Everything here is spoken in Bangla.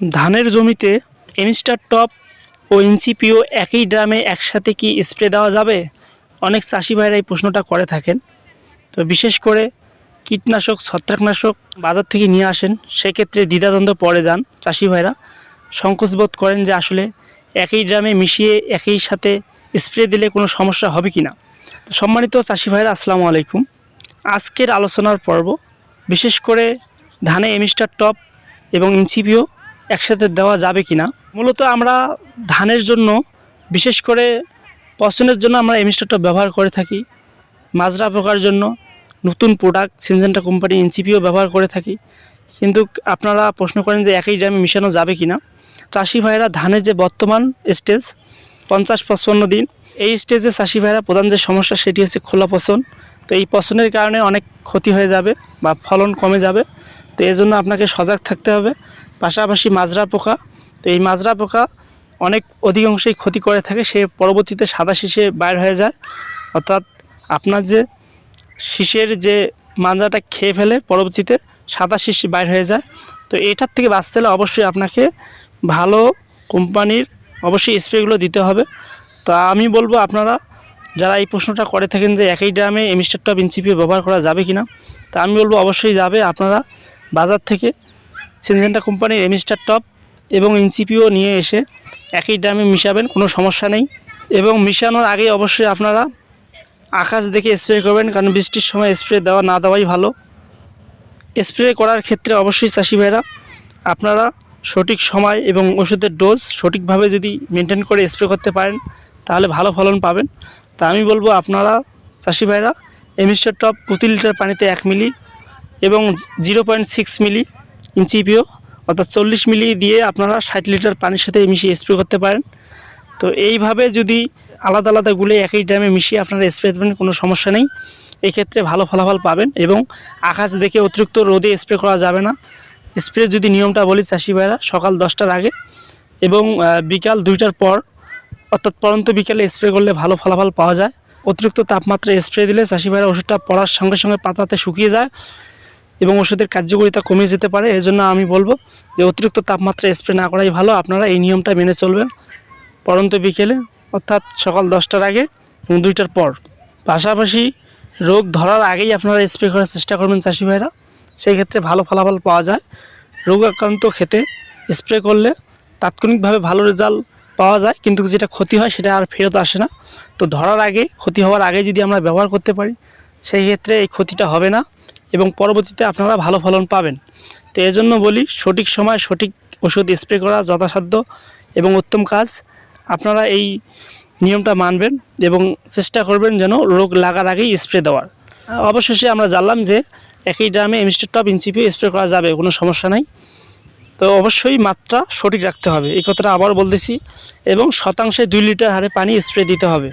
ধানের জমিতে এমিস্টার টপ ও ইনসিপিও একই ড্রামে একসাথে কি স্প্রে দেওয়া যাবে? অনেক চাষি ভাইরা এই প্রশ্নটা করে থাকেন। তো বিশেষ করে কীটনাশক, ছত্রাকনাশক বাজার থেকে নিয়ে আসেন, সেক্ষেত্রে দ্বিধাদ্বন্দ্ব পড়ে যান চাষি ভাইরা। সংকোচ বোধ করেন যে আসলে একই ড্রামে মিশিয়ে একই সাথে স্প্রে দিলে কোনো সমস্যা হবে কি না তো সম্মানিত চাষি ভাইরা, আসসালামু আলাইকুম। আজকের আলোচনার পর্ব বিশেষ করে ধানে এমিস্টার টপ এবং ইনসিপিও একসাথে দেওয়া যাবে কি না মূলত আমরা ধানের জন্য, বিশেষ করে পছন্দের জন্য আমরা এমিস্টার টপ ব্যবহার করে থাকি। মাজরা পোকার জন্য নতুন প্রোডাক্ট সিনজেন্টা কোম্পানি ইনসিপিও ব্যবহার করে থাকি। কিন্তু আপনারা প্রশ্ন করেন যে একই ড্রামে মিশানো যাবে কি না চাষি ভাইরা ধানের যে বর্তমান স্টেজ পঞ্চাশ পঁচপন্ন দিন, এই স্টেজে চাষি ভাইরা প্রধান যে সমস্যা সেটি হচ্ছে খোলা পচন তো এই পচনের কারণে অনেক ক্ষতি হয়ে যাবে বা ফলন কমে যাবে। তো এই জন্য আপনাকে সজাগ থাকতে হবে। পাশাপাশি মাজরা পোকা, তো এই মাজরা পোকা অনেক অধিকাংশই ক্ষতি করে থাকে, সে পরবর্তীতে সাদা শীষে বাইর হয়ে যায়। অর্থাৎ আপনার যে শীষের যে মাঞ্জাটা খেয়ে ফেলে, পরবর্তীতে সাদা শীষ বাইর হয়ে যায়। তো এটার থেকে বাঁচতে হলে অবশ্যই আপনাকে ভালো কোম্পানির অবশ্যই স্প্রেগুলো দিতে হবে। তা আমি বলব আপনারা যারা এই প্রশ্নটা করে থাকেন যে একই ড্রামে এমিস্টার টপ ইনসিপিও ব্যবহার করা যাবে কি না তা আমি বলব অবশ্যই যাবে। আপনারা বাজার থেকে সিনজেন্টা কোম্পানির এমিস্টার টপ এবং ইনসিপিও নিয়ে এসে একই ড্রামে মিশাবেন, কোনো সমস্যা নেই। এবং মিশানোর আগে অবশ্যই আপনারা আকাশ দেখে স্প্রে করবেন, কারণ বৃষ্টির সময় স্প্রে দেওয়া না দেওয়াই ভালো। স্প্রে করার ক্ষেত্রে অবশ্যই চাষি ভাইরা, আপনারা সঠিক সময় এবং ওষুধের ডোজ সঠিকভাবে যদি মেনটেন করে স্প্রে করতে পারেন, তাহলে ভালো ফলন পাবেন। তা আমি বলব, আপনারা চাষি ভাইরা এমিস্টার টপ প্রতি লিটার পানিতে এক মিলি এবং জিরো পয়েন্ট সিক্স মিলি ইঞ্চিপিও অর্থাৎ চল্লিশ মিলি দিয়ে আপনারা ষাট লিটার পানির সাথে মিশিয়ে স্প্রে করতে পারেন। তো এইভাবে যদি আলাদা আলাদা গুলে একই ড্রামে মিশিয়ে আপনারা স্প্রে দেবেন কোনো সমস্যা নেই। এক্ষেত্রে ভালো ফলাফল পাবেন এবং আকাশ দেখে অতিরিক্ত রোদে স্প্রে করা যাবে না। স্প্রে যদি নিয়মটা বলি চাষি ভাইরা, সকাল দশটার আগে এবং বিকাল দুইটার পর, অর্থাৎ পরন্ত বিকালে স্প্রে করলে ভালো ফলাফল পাওয়া যায়। অতিরিক্ত তাপমাত্রায় স্প্রে দিলে চাষি ভাইরা ওষুধটা পড়ার সঙ্গে সঙ্গে পাতাতে শুকিয়ে যায়। এবং ওষুধের কার্যকারিতা কমে যেতে পারে এর জন্য আমি বলব যে অতিরিক্ত তাপমাত্রায় স্প্রে না করাই ভালো। আপনারা এই নিয়মটা মেনে চলবেন। পরন্ত বিকেলে, অর্থাৎ সকাল দশটার আগে এবং দুইটার পর। পাশাপাশি রোগ ধরার আগেই আপনারা স্প্রে করার চেষ্টা করবেন চাষি ভাইরা। সেই ক্ষেত্রে ভালো ফলাফল পাওয়া যায়। রোগ আক্রান্ত খেতে স্প্রে করলে তাৎক্ষণিকভাবে ভালো রেজাল্ট পাওয়া যায়, কিন্তু যেটা ক্ষতি হয় সেটা আর ফেরত আসে না। তো ধরার আগে, ক্ষতি হওয়ার আগে যদি আমরা ব্যবহার করতে পারি, সেই ক্ষেত্রে এই ক্ষতিটা হবে না। এবং পরবর্তীতে আপনারা ভালো ফলন পাবেন। তো এই জন্য বলি, সঠিক সময় সঠিক ওষুধ স্প্রে করা যথাসাধ্য এবং উত্তম কাজ। আপনারা এই নিয়মটা মানবেন এবং চেষ্টা করবেন যেন রোগ লাগার আগেই স্প্রে দেওয়ার। অবশেষে আমরা জানলাম যে একই ড্রামে এমিস্টার টপ ইনচিপিও স্প্রে করা যাবে, কোনো সমস্যা নাই। তো অবশ্যই মাত্রা সঠিক রাখতে হবে। এই কথাটা আবার বলতেছি এবং শতাংশে দুই লিটার হারে পানি স্প্রে দিতে হবে।